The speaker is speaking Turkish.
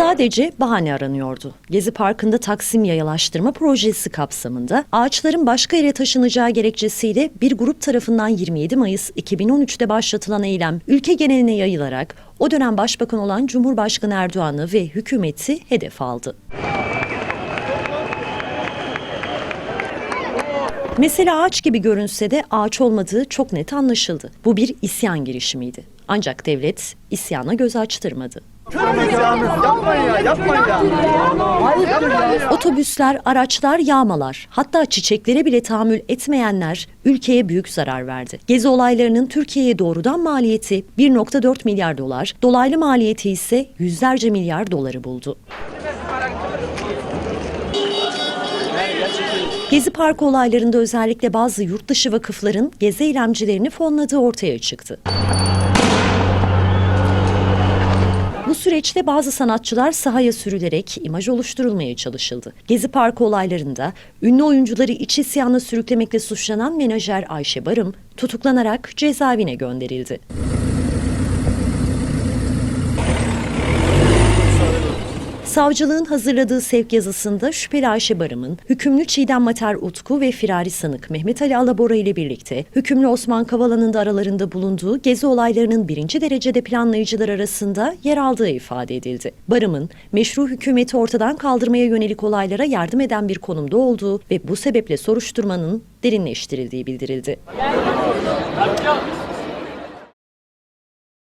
Sadece bahane aranıyordu. Gezi Parkı'nda Taksim Yayalaştırma Projesi kapsamında ağaçların başka yere taşınacağı gerekçesiyle bir grup tarafından 27 Mayıs 2013'te başlatılan eylem ülke geneline yayılarak o dönem başbakan olan Cumhurbaşkanı Erdoğan'ı ve hükümeti hedef aldı. Mesele ağaç gibi görünse de ağaç olmadığı çok net anlaşıldı. Bu bir isyan girişimiydi. Ancak devlet isyana göz açtırmadı. Otobüsler, araçlar, yağmalar, hatta çiçeklere bile tahammül etmeyenler ülkeye büyük zarar verdi. Gezi olaylarının Türkiye'ye doğrudan maliyeti 1.4 milyar dolar, dolaylı maliyeti ise yüzlerce milyar doları buldu. Gezi Parkı olaylarında özellikle bazı yurt dışı vakıfların gezi eylemcilerini fonladığı ortaya çıktı. Bu süreçte bazı sanatçılar sahaya sürülerek imaj oluşturulmaya çalışıldı. Gezi Parkı olaylarında ünlü oyuncuları iç isyana sürüklemekle suçlanan menajer Ayşe Barım tutuklanarak cezaevine gönderildi. Savcılığın hazırladığı sevk yazısında şüpheli Ayşe Barım'ın, hükümlü Çiğdem Mater Utku ve firari sanık Mehmet Ali Alabora ile birlikte hükümlü Osman Kavala'nın da aralarında bulunduğu gezi olaylarının birinci derecede planlayıcılar arasında yer aldığı ifade edildi. Barım'ın meşru hükümeti ortadan kaldırmaya yönelik olaylara yardım eden bir konumda olduğu ve bu sebeple soruşturmanın derinleştirildiği bildirildi.